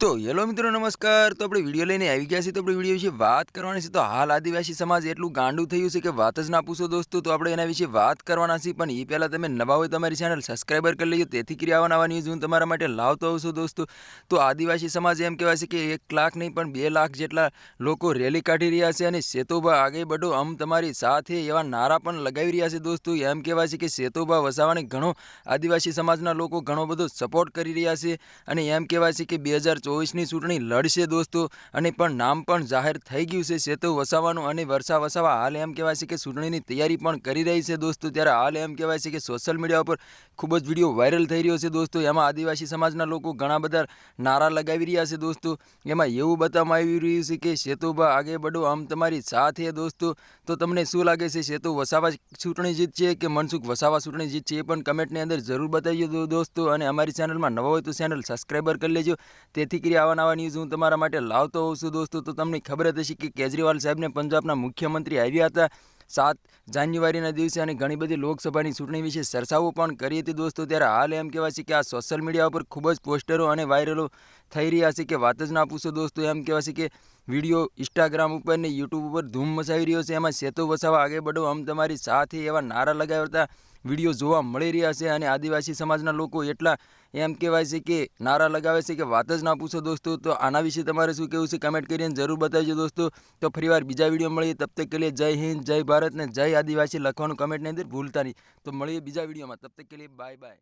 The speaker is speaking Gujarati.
તો હેલો મિત્રો, નમસ્કાર. તો આપણે વીડિયો લઈને આવી ગયા છીએ. તો આપણે વીડિયો વિશે વાત કરવાની છે. તો હાલ આદિવાસી સમાજ એટલું ગાંડું થયું છે કે વાત જ ના પૂછો દોસ્તો. તો આપણે એના વિશે વાત કરવાના છીએ. પણ એ પહેલાં તમે નવા હોય તમારી ચેનલ સબસ્ક્રાઈબર કરી લેજો. તેથી કરી આવા નવા ન્યૂઝ હું તમારા માટે લાવતો આવું છું દોસ્તો. તો આદિવાસી સમાજ એમ કહેવાય છે કે એક લાખ નહીં, પણ બે લાખ જેટલા લોકો રેલી કાઢી રહ્યા છે અને સેતુભા આગે બઢો આમ તમારી સાથે એવા નારા પણ લગાવી રહ્યા છે દોસ્તો. એમ કહેવાય છે કે સેતુભા વસાવાને ઘણો આદિવાસી સમાજના લોકો ઘણો બધો સપોર્ટ કરી રહ્યા છે. અને એમ કહેવાય છે કે બે હજાર ચોવીસની ચૂંટણી લડશે દોસ્તો. અને પણ નામ પણ જાહેર થઈ ગયું છે. સેતુ વસાવાનું અને વર્ષા વસાવા હાલ એમ કહેવાય છે કે ચૂંટણીની તૈયારી પણ કરી રહી છે દોસ્તો. ત્યારે હાલ એમ કહેવાય છે કે સોશિયલ મીડિયા ઉપર ખૂબ જ વીડિયો વાયરલ થઈ રહ્યો છે દોસ્તો. એમાં આદિવાસી સમાજના લોકો ઘણા બધા નારા લગાવી રહ્યા છે દોસ્તો. એમાં એવું બતાવવામાં આવી રહ્યું છે કે સેતુભા આગે બડો આમ તમારી સાથે દોસ્તો. તો તમને શું લાગે છે? સેતુ વસાવા ચૂંટણી જીતશે કે મનસુખ વસાવા ચૂંટણી જીતશે એ પણ કમેન્ટની અંદર જરૂર બતાવી દો- દોસ્તો. અને અમારી ચેનલમાં નવા હોય તો ચેનલ સબસ્ક્રાઈબર કરી લેજો. તેથી કરી આવા ન્યૂઝ હું તમારા માટે લાવતો હોઉં છું દોસ્તો. તો તમને ખબર જ હશે કે કેજરીવાલ સાહેબને પંજાબના મુખ્યમંત્રી આવ્યા હતા સાત જાન્યુઆરીના દિવસે અને ઘણી બધી લોકસભાની ચૂંટણી વિશે ચર્ચાઓ પણ કરી હતી દોસ્તો. ત્યારે હાલ એમ કહેવાય છે કે આ સોશિયલ મીડિયા ઉપર ખૂબ જ પોસ્ટરો અને વાયરલો થઈ રહ્યા છે કે વાત જ ના પૂછો દોસ્તો, એમ કહેવાય છે કે વીડિયો ઇન્સ્ટાગ્રામ ઉપર ને યુટ્યુબ ઉપર ધૂમ મચાવી રહ્યો છે. એમાં સેતુ વસાવા આગળ બઢો. આમ તમારી સાથે એવા નારા લગાવતા વીડિયો જોવા મળી રહ્યા છે અને આદિવાસી સમાજના લોકો એટલા એમ કહેવાય છે કે નારા લગાવે છે કે વાત જ ના પૂછો દોસ્તો. તો આના વિશે તમારે શું કહેવું છે કમેન્ટ કરીને જરૂર બતાવજો દોસ્તો. તો ફરીવાર બીજા વીડિયો મળીએ. તબ તક કે લીએ જય હિન્દ, જય ભારત ને જય આદિવાસી લખવાનું કમેન્ટની અંદર ભૂલતા નહીં. તો મળીએ બીજા વિડીયોમાં. તબ તક કે લીએ બાય બાય